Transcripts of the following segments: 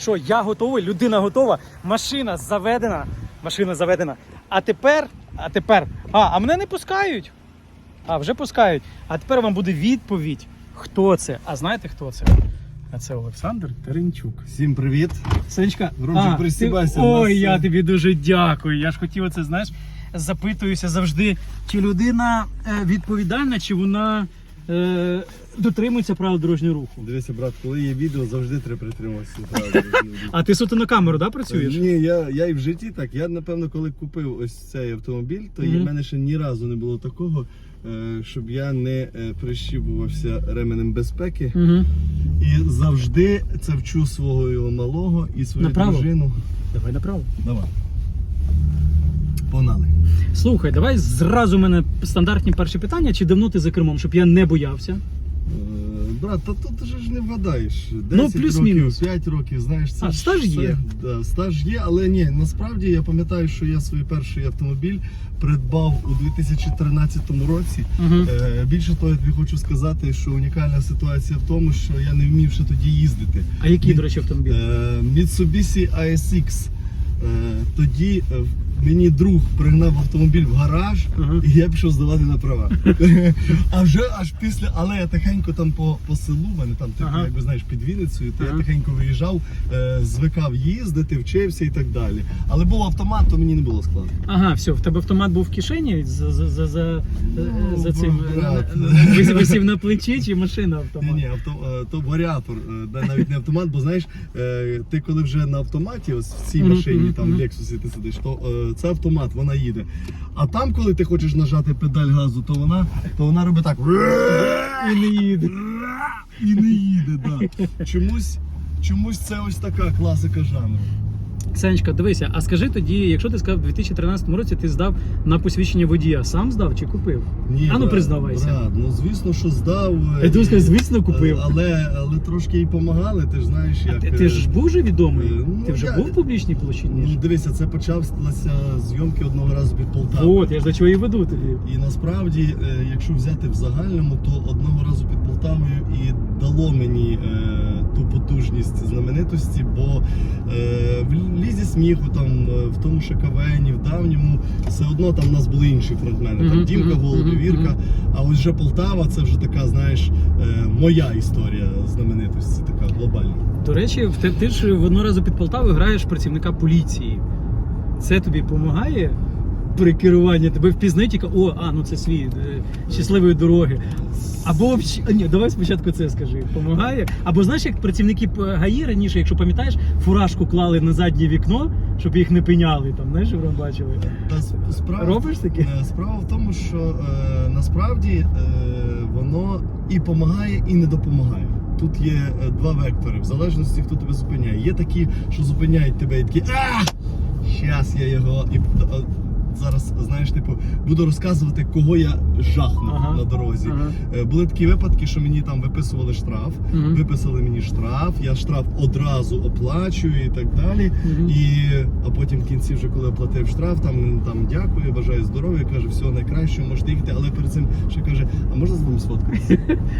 Що я готовий, людина готова, машина заведена, машина заведена. А тепер, а тепер, а, а мене не пускають. А, вже пускають. А тепер вам буде відповідь, хто це. А знаєте, хто це? А це Олександр Теренчук. Всім привіт. Сонечка, Ромчик, пристібайся, ти- Ой, я тобі дуже дякую. Я ж хотів оце, знаєш, запитуюся завжди, чи людина е, відповідальна, чи вона е, дотримується правил дорожнього руху. Дивися, брат, коли є відео, завжди треба притримуватися. правил. А ти суто на камеру, да, працюєш? Ні, я, я і в житті так. Я напевно, коли купив ось цей автомобіль, то Мгм. в мене ще ні разу не було такого, е, щоб я не е, прищіпувався ременем безпеки. Угу. І завжди це вчу свого його малого і свою Направо? дружину. Давай направо. Давай. Погнали. Слухай, давай зразу у мене стандартні перші питання. Чи давно ти за кермом, щоб я не боявся? Е, Брат, та тут же ж не вгадаєш. 10 Ну, плюс-мінус. років, 5 років, знаєш, це А, ж стаж все- є. Да, стаж є, але ні, насправді я пам'ятаю, що я свій перший автомобіль придбав у 2013 році. Угу. Е, більше того, я тобі хочу сказати, що унікальна ситуація в тому, що я не вмів ще тоді їздити. А який, до речі, автомобіль? Е, Mitsubishi ASX. Е, Тоді е, мені друг пригнав автомобіль в гараж, Ага. і я пішов здавати на права. а вже аж після, але я тихенько там по, по селу, в мене там типу, Ага. якби знаєш, під Вінницею, то Ага. я тихенько виїжджав, е, звикав їздити, вчився і так далі. Але був автомат, то мені не було складно. Ага, все, в тебе автомат був в кишені за, за, за, за, Ну, за цим брат. на- на- вис- висів на плечі чи машина Ні, автомат? ні, авто, е, то варіатор, е, да, навіть не автомат, бо знаєш, е, ти коли вже на автоматі, ось в цій Мгм, машині, мгм, там в мгм. Lexus ти сидиш, то е, це автомат, вона їде. А там, коли ти хочеш нажати педаль газу, то вона, то вона робить так. І не їде. І не їде, да. Чомусь, чомусь це ось така класика жанру. Ксенечка, дивися, а скажи тоді, якщо ти сказав, в 2013 році ти здав на посвідчення водія, сам здав чи купив? Ні, А ну, брат, признавайся. Брат, ну звісно, що здав. е, Я і- сказав, звісно, купив. Але, але трошки і допомагали, ти ж знаєш, як. Ти, ти ж був вже відомий? Е, ну, ти вже я- був в публічній площині? Ну, дивися, це почалися зйомки одного разу під Полтавою. От, я ж до чого і веду тобі. І насправді, е, якщо взяти в загальному, то одного разу під Полтавою і дало мені е, ту потужність знаменитості, бо е, в лізі сміху, там е, в тому ж КВНі, в давньому, все одно там у нас були інші фронтмени. Там Дімка, мгм, Голубів, Вірка. А ось вже Полтава, це вже така, знаєш, е, моя історія знаменитості, така глобальна. До речі, ти ж в одного разу під Полтавою граєш працівника поліції. Це тобі допомагає при керуванні? Тебе впізнають і о, а, ну це свій е, щасливої дороги. Або вч- а, ні, давай спочатку це скажи. Помагає? Або знаєш, як працівники п- ГАІ раніше, якщо пам'ятаєш, фуражку клали на заднє вікно, щоб їх не пеняли, там, знаєш, ви бачили. Та с- справа, Робиш таке? Е, Справа в тому, що е, насправді е, воно і допомагає, і не допомагає. Тут є е, два вектори, в залежності, хто тебе зупиняє. Є такі, що зупиняють тебе і такі а Щас я його і зараз, знаєш, типу, буду розказувати, кого я жахнув Ага. на дорозі. Ага. Е, Були такі випадки, що мені там виписували штраф, Мгм. виписали мені штраф, я штраф одразу оплачую і так далі. Мгм. І а потім в кінці, вже коли оплатив штраф, там там дякую, бажаю здоров'я, каже, всього найкращого, можете їхати, але перед цим ще каже, а можна з вами сфоткатися?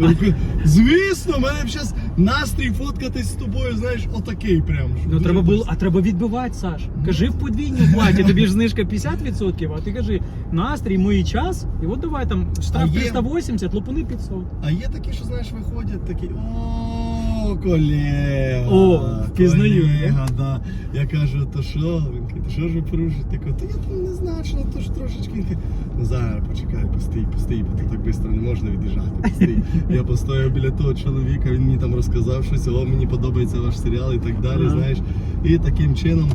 Звісно, в мене зараз настрій фоткатись з тобою, знаєш, отакий прям. Ну треба було, а треба відбивати, Саш. Кажи в подвійній платі, тобі ж знижка 50%, а ти кажи настрій, мій час, і от давай там штраф А є- 380, лопуни 500. А є такі, що знаєш, виходять такі. О, колега. О, впізнаю, Колега, да. Я кажу, то що? Він каже, то що ж ви порушите? Я кажу, я там не знаю, що то ж трошечки. Він каже, Ну зараз почекай, постій, постій, бо то так швидко не можна від'їжджати. Постій. Я постояв біля того чоловіка, він мені там розказав щось, о, мені подобається ваш серіал і так далі, Ага. знаєш. І таким чином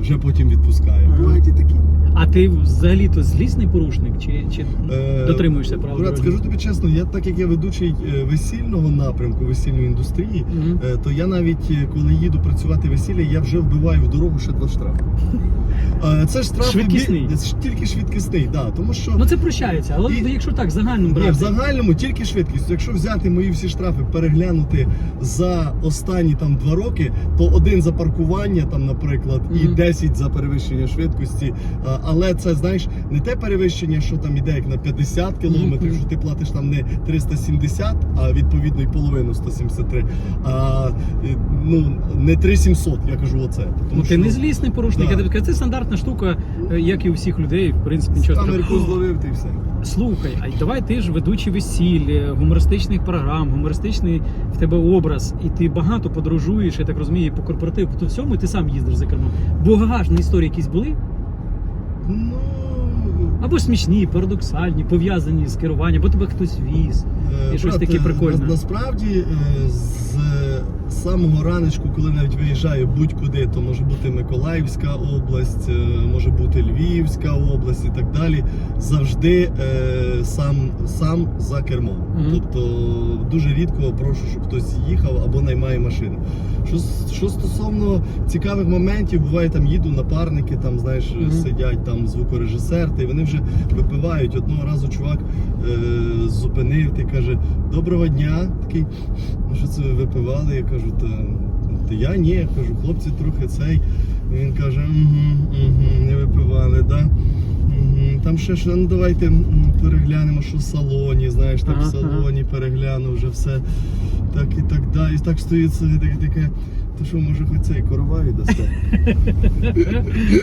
вже потім відпускає. Бувають і такі. А ти взагалі-то злісний порушник чи, чи Е, дотримуєшся правил? Брат, скажу тобі чесно, я так як я ведучий е, весільного напрямку, весільної індустрії, е, то я навіть е, коли їду працювати весілля, я вже вбиваю в дорогу ще два штрафи. Е, Це ж штрафи Швидкісний. бі- це ж тільки швидкісний, да, тому що Ну це прощається, але І- якщо так, загальним Ні, брати. в загальному тільки швидкість. Якщо взяти мої всі штрафи, переглянути за останні там два роки, то один за паркування, там, наприклад, і Мгм. 10 за перевищення швидкості. А, Але це знаєш не те перевищення, що там іде як на 50 кілометрів, Мгм. що ти платиш там не 370, а відповідно і половину 173. А е, ну не 3700, я кажу оце. Тому Ну, ти що не злісний порушник. Да. Я тобі кажу, це стандартна штука, е, як і у всіх людей, в принципі, нічого страшного. зловив ти все. Слухай, а давай ти ж ведучий весіль, е, гумористичних програм, гумористичний в тебе образ, і ти багато подорожуєш, я так розумію, по корпоративу, по всьому, і ти сам їздиш за кермом. Багажні історії якісь були? Ну Або смішні, парадоксальні, пов'язані з керуванням, бо тебе хтось віз. Е, І щось брат, таке е, прикольне. на- Насправді е, з самого раночку, коли навіть виїжджаю будь-куди, то може бути Миколаївська область, е, може бути Львівська область і так далі. Завжди е, сам, сам за кермом. Мгм. Тобто дуже рідко прошу, щоб хтось їхав або наймає машину. Що, що стосовно цікавих моментів, буває там їду напарники, там знаєш, Мгм. сидять там звукорежисер, та й вони вже випивають. Одного разу чувак е, зупинив ти каже: Доброго дня. Такий, ну що це ви випивали? Я кажу, та, та я ні, я кажу, хлопці трохи цей. Він каже, угу, угу, не випивали, да? Там ще що, ну давайте переглянемо, що в салоні, знаєш, так Ага, в салоні перегляну вже все. Так і так далі. І так стоїть собі таке таке. То що, може хоч цей короваю дасте?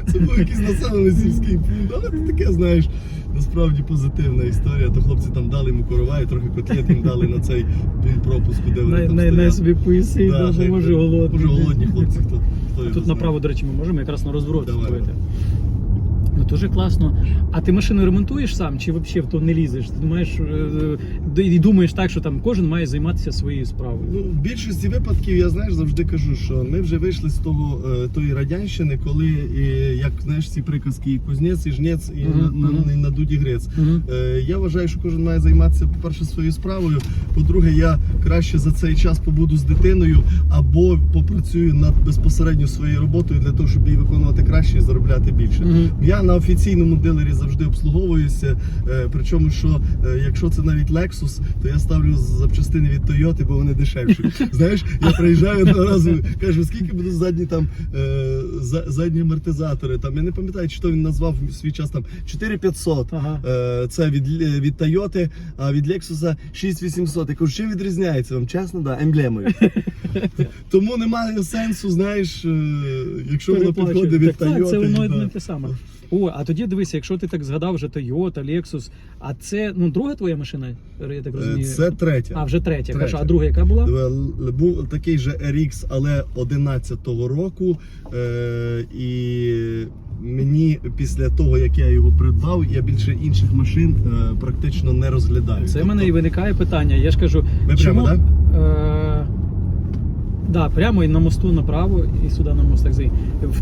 Це був якийсь населений сільський пункт, але це таке, знаєш, насправді позитивна історія. То хлопці там дали йому короваю, трохи котлет їм дали на цей пункт пропуску, де вони там най, най собі поїси, може голодний. Може голодні хлопці, хто, Тут направо, до речі, ми можемо якраз на розворот зробити. Ну дуже класно. А ти машину ремонтуєш сам чи взагалі в то не лізеш? Ти маєш е, е, і думаєш так, що там кожен має займатися своєю справою. Ну, в більшості випадків я знаєш завжди кажу, що ми вже вийшли з того е, тої радянщини, коли і, як знаєш ці приказки, і кузнець, і жнець, і, Мгм, на, на, мгм. і надуді грець. Мгм. Е, Я вважаю, що кожен має займатися, по-перше, своєю справою. По-друге, я краще за цей час побуду з дитиною або попрацюю над безпосередньо своєю роботою для того, щоб її виконувати краще і заробляти більше. Мгм. Я на офіційному дилері завжди обслуговуюся. е, Причому, що е, якщо це навіть Lexus, то я ставлю запчастини від Toyota, бо вони дешевші. Знаєш, я приїжджаю одного разу, кажу, скільки будуть задні там е, задні амортизатори. Там я не пам'ятаю, чи то він назвав в свій час там 4500. Ага. Це від, від Toyota, а від Lexus 6800. Я кажу, чим відрізняється вам? Чесно, да, емблемою. Тому немає сенсу, знаєш, якщо воно підходить від Toyota. Це воно і да. не те саме. О, а тоді дивися, якщо ти так згадав вже Toyota, Lexus, а це ну друга твоя машина, я так Е, розумію. Це третя. А вже третя. Третя. Хорошо. А друга яка була? Був такий же RX, але 11-го року. Е, і мені після того, як я його придбав, я більше інших машин е, практично не розглядаю. Це Тобто, мене і виникає питання. Я ж кажу, Ми чому... прямо, Е, да, прямо і на мосту направо, і сюди на мост так зай.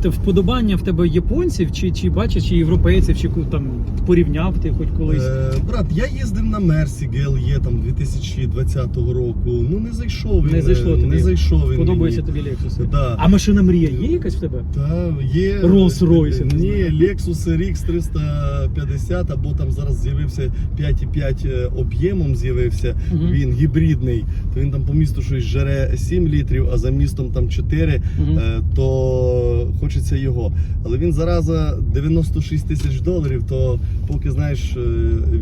Вподобання в тебе японців, чи, чи бачиш, чи європейців, чи там порівняв ти хоч колись. Е, брат, я їздив на Мерсі GLE там 2020 року. Ну не зайшов він. Не зайшло е, тобі. Не зайшов він. Подобається мені. тобі Lexus. Да. А машина мрія є якась в тебе? Та є Rolls-Royce, Ні. Lexus RX 350, або там зараз з'явився 5,5 е, об'ємом з'явився. Мгм. Він гібридний. То він там по місту щось жере 7 літрів, а за містом там 4, Мгм. е, то хочеться його. Але він зараза 96 тисяч доларів. То поки знаєш е,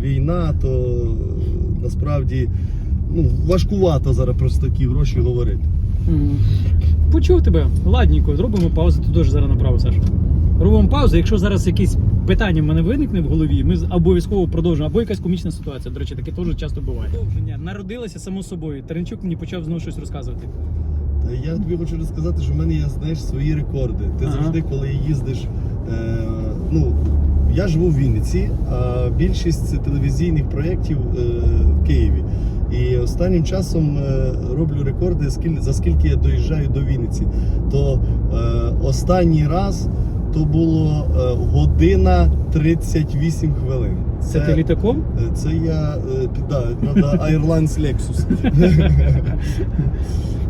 війна, то насправді ну, важкувато зараз про такі гроші говорити. Почув тебе. Ладненько, зробимо паузу, ти теж зараз направо, Саша. Робимо паузу. Якщо зараз якесь питання в мене виникне в голові, ми з- обов'язково продовжимо. Або якась комічна ситуація. До речі, таке теж часто буває. Продовження народилося само собою. Таренчук мені почав знову щось розказувати. Та я тобі хочу розказати, що в мене є знаєш, свої рекорди. Ти Ага. завжди, коли їздиш. Е, ну, я живу в Вінниці, а більшість телевізійних проєктів е, в Києві. І останнім часом е, роблю рекорди, скіль- за скільки я доїжджаю до Вінниці. То е, останній раз то було е, година 38 хвилин. Це, ти літаком? Е, Це я е, да, правда, Airlines Lexus.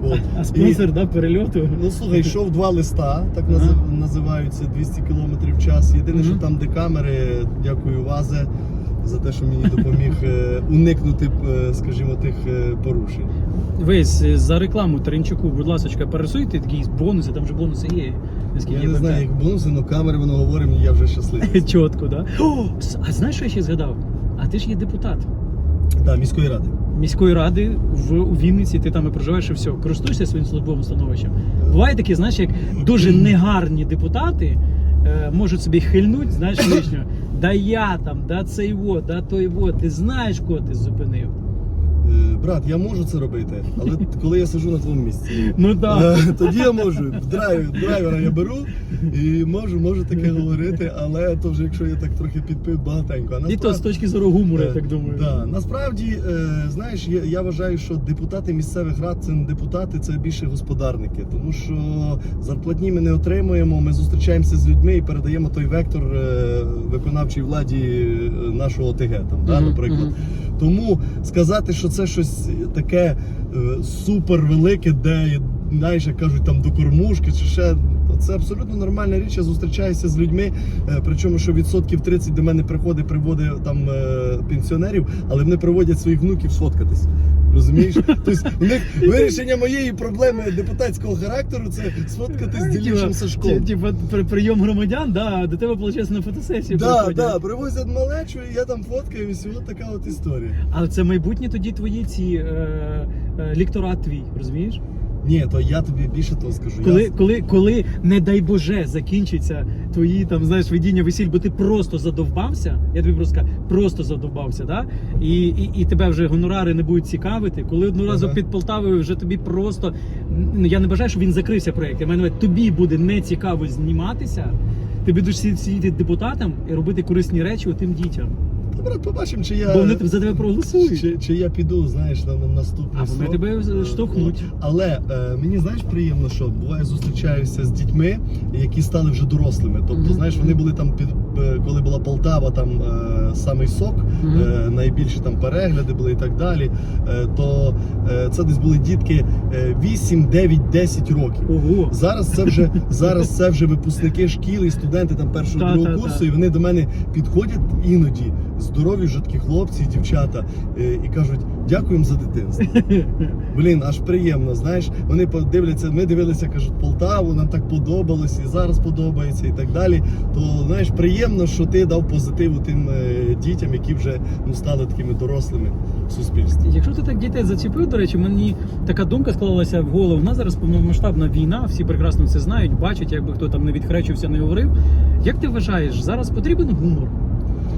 От. А спонсор да, перельоту. Ну слухай, йшов два листа, так Ага. називаються 200 км в час. Єдине, Мгм. що там, де камери, дякую Вазе за те, що мені допоміг уникнути, скажімо, тих порушень. Весь за рекламу Теренчуку, будь ласка, пересуйте такі бонуси, там же бонуси є. Я не знаю, як бонуси, але камери воно говоримо, і я вже щасливий. Чітко, да? О, а знаєш, що я ще згадав? А ти ж є депутат Так, міської ради. міської ради в у Вінниці, ти там і проживаєш і все. Користуєшся своїм службовим становищем. Буває такі, знаєш, як дуже негарні депутати е, можуть собі хильнуть, знаєш, лишньо. Да я там, да цей во, да той во, ти знаєш, кого ти зупинив. Е, Брат, я можу це робити, але коли я сиджу на твоєму місці. Ну так. Е, Тоді я можу. Драйв, драйвера я беру і можу, можу таке говорити, але то вже якщо я так трохи підпив багатенько. А І то з точки зору гумору, я Е, так думаю. Да. Насправді, е, знаєш, я, я вважаю, що депутати місцевих рад це не депутати, це більше господарники. Тому що зарплатні ми не отримуємо. Ми зустрічаємося з людьми і передаємо той вектор е, виконавчій владі е, нашого ОТГ, там, да, Мгм, наприклад. мгм. Тому сказати, що це щось таке супервелике, супер велике, де знаєш, як кажуть, там до кормушки чи ще. Це абсолютно нормальна річ. Я зустрічаюся з людьми. е, Причому, що відсотків 30 до мене приходить, приводить там е, пенсіонерів, але вони приводять своїх внуків сфоткатись. Розумієш? Тобто у них вирішення моєї проблеми депутатського характеру це сфоткатись з дільничим Сашком. Типа прийом громадян, да, до тебе, виходить, на фотосесію Да, приходять. да, привозять малечу, і я там фоткаюсь, і от така от історія. Але це майбутнє тоді твої ці е, лікторат твій, розумієш? Ні, то я тобі більше того скажу. Коли, Я... коли, коли, не дай Боже, закінчиться твої там, знаєш, видіння весіль, бо ти просто задовбався, я тобі просто кажу, просто задовбався, да? І, і, і тебе вже гонорари не будуть цікавити. Коли одну разу Ага. під Полтавою вже тобі просто. Я не бажаю, щоб він закрився проєкт. Я маю на увазі, тобі буде не цікаво зніматися. Ти будеш сидіти депутатом і робити корисні речі тим дітям. Брат, побачимо, чи я. Бо вони за тебе проголосують. Чи, чи я піду, знаєш, на, на наступний А вони срок. тебе штовхнуть. Але е, мені знаєш приємно, що буває зустрічаюся з дітьми, які стали вже дорослими. Тобто, Мгм. знаєш, вони були там під е, коли була Полтава, там е, самий сок, Мгм. е, найбільші там перегляди були і так далі. Е, то е, це десь були дітки е, 8, 9, 10 років. Ого. Зараз це вже зараз це вже випускники шкіл і студенти там першого Та, другого та, курсу, і вони до мене підходять іноді, здорові такі хлопці, і дівчата, е, і кажуть, дякуємо за дитинство. Блін, аж приємно. Знаєш, вони подивляться. Ми дивилися, кажуть, Полтаву, нам так подобалось, і зараз подобається, і так далі. То знаєш, приємно, що ти дав позитиву тим е, дітям, які вже ну стали такими дорослими в суспільстві. Якщо ти так дітей зачепив, до речі, мені така думка склалася в голову. У нас зараз повномасштабна війна, всі прекрасно це знають, бачать, якби хто там не відхречився, не говорив. Як ти вважаєш, зараз потрібен гумор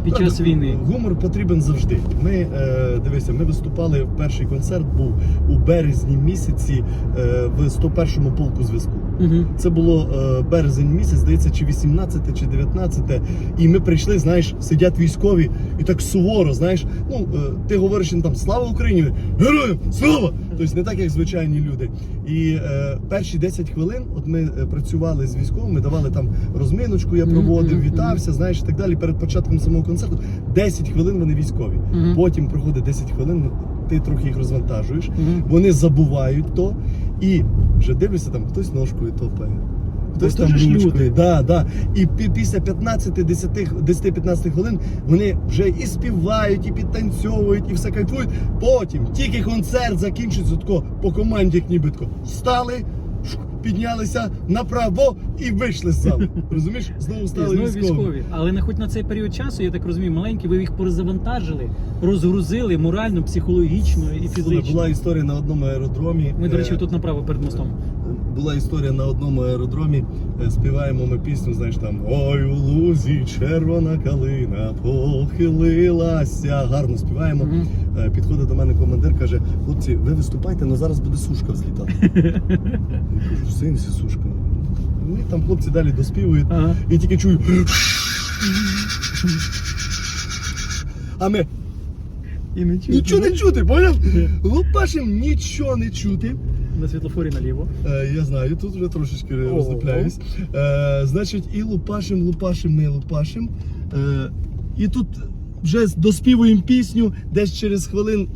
під час війни? Гумор потрібен завжди. Ми е, дивися, ми виступали. Перший концерт був у березні місяці е, в 101-му полку зв'язку. Угу. Це було е, березень місяць, здається, чи 18, чи 19. І ми прийшли, знаєш, сидять військові, і так суворо, знаєш, ну е, ти говориш їм там слава Україні! Героям! Слава! Тобто не так, як звичайні люди. І е, перші 10 хвилин, от ми е, працювали з військовими, давали там розминочку, я проводив, вітався, знаєш, і так далі. Перед початком самого концерту 10 хвилин вони військові. Потім проходить 10 хвилин, ти трохи їх розвантажуєш. Вони забувають то і вже дивлюся, там хтось ножкою топає. Хтось там ж ручкою. люди. Да, да. І пі- після 15-10-15 хвилин вони вже і співають, і підтанцьовують, і все кайфують. Потім тільки концерт закінчиться тако по команді, як ніби. Встали, піднялися направо і вийшли з залу. Розумієш? Знову стали знову військові. військові. Але не хоч на цей період часу, я так розумію, маленькі, ви їх перезавантажили, розгрузили морально, психологічно і фізично. Була історія на одному аеродромі. Ми, до речі, е, тут направо перед мостом. Була історія на одному аеродромі. е, Співаємо ми пісню, знаєш там Ой, у лузі червона калина похилилася. Гарно співаємо. Мгм. Е, Підходить до мене командир, каже: хлопці, ви виступайте, але зараз буде сушка взлітати. Я кажу, в сенсі сушка. Ну і там хлопці далі доспівують. Ага. І тільки чую. А ми І не чути. нічого не чути, поняв? Лупашим нічого не чути. На світлофорі наліво. Е, я знаю, тут вже трошечки Ого. роздупляюсь. Е, значить, і лупашим, лупашим, не лупашим. Е, і тут вже доспівуємо пісню, десь через хвилин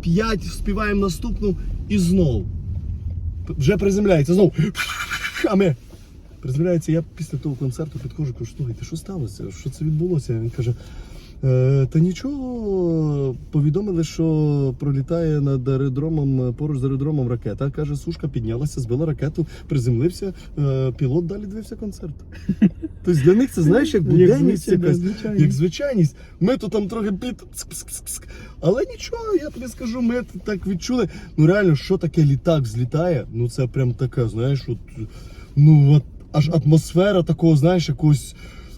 5 співаємо наступну і знову. вже приземляється знову. А ми. Приземляється, я після того концерту підходжу, кажу, слухайте, що сталося? Що це відбулося? Він каже. «Е, Та нічого, повідомили, що пролітає над аеродромом, поруч з аеродромом ракета. Каже, сушка піднялася, збила ракету, приземлився, е, пілот далі дивився концерт. Тобто для них це знаєш, як буденність якась, як звичайність. Ми то там трохи під. Але нічого, я тобі скажу, ми так відчули. Ну реально, що таке літак злітає? Ну це прям таке, знаєш, от, ну от аж атмосфера такого, знаєш, якогось.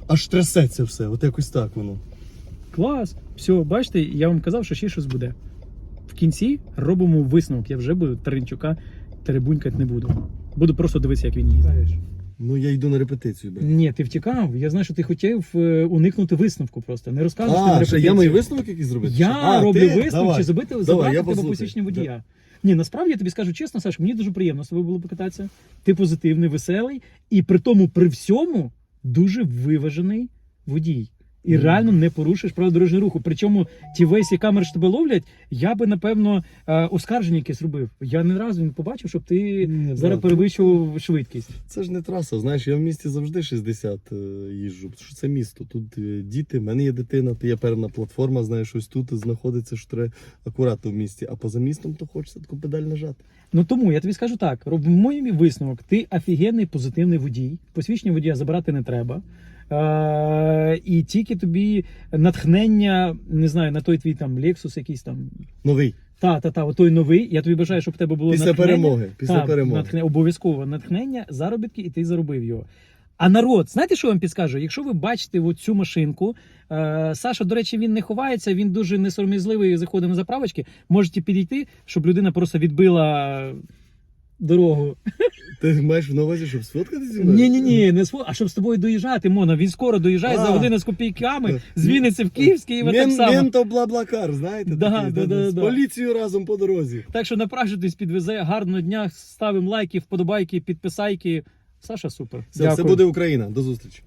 Аж трясеться все, от якось так воно. Клас. Все, бачите, я вам казав, що ще щось буде. В кінці робимо висновок. Я вже буду Таринчука теребунькати не буду. Буду просто дивитися, як він їздить. Ну я йду на репетицію, брат. Ні, ти втікав. Я знаю, що ти хотів е, уникнути висновку просто. Не розказуєш ти на А, я мої висновок якісь зробити? Я А, роблю ти? висновок, Давай. чи забити Давай, забрати я в тебе послухаю. посічні водія. Ні, насправді я тобі скажу чесно, Саш, мені дуже приємно з тобою було покататися. Ти позитивний, веселий, і при тому, при всьому, дуже виважений водій. І реально не порушуєш правил дорожнього руху. Причому ті весі камери, що тебе ловлять, я би напевно е, оскарження якесь робив. Я не разу не побачив, щоб ти Ні, зараз перевищував швидкість. Це ж не траса, знаєш, я в місті завжди 60 е, їжджу. Що це місто? Тут е, діти, в мене є дитина, то є певна платформа, знаєш, ось тут знаходиться, що треба акуратно в місті, а поза містом то хочеться таку педаль нажати. Ну тому я тобі скажу так: робимо мій висновок. Ти офігенний позитивний водій. Посвідчення водія забирати не треба. Е, і тільки тобі натхнення, не знаю, на той твій там Lexus якийсь там. Новий. Та, та, та, отой новий. Я тобі бажаю, щоб в тебе було Після натхнення. перемоги. Після Та, перемоги. натхне- обов'язково натхнення, заробітки, і ти заробив його. А народ, знаєте, що я вам підскажу? Якщо ви бачите от цю машинку, е, Саша, до речі, він не ховається, він дуже несором'язливий, заходить на заправочки. Можете підійти, щоб людина просто відбила дорогу. Ти маєш на увазі, щоб сфоткатися зі мною? Ні, ні, ні, не сво... а щоб з тобою доїжджати, Мона. Він скоро доїжджає за А. годину з копійками, з Вінниці в Київ, з Києва так Мен, само. менто бла-блакар, знаєте? Да, такий, да, да, з да. поліцією разом по дорозі. Так що напрашуйтесь, підвезе. Гарного дня, ставимо лайки, вподобайки, підписайки. Саша, супер. Все, все буде Україна. До зустрічі.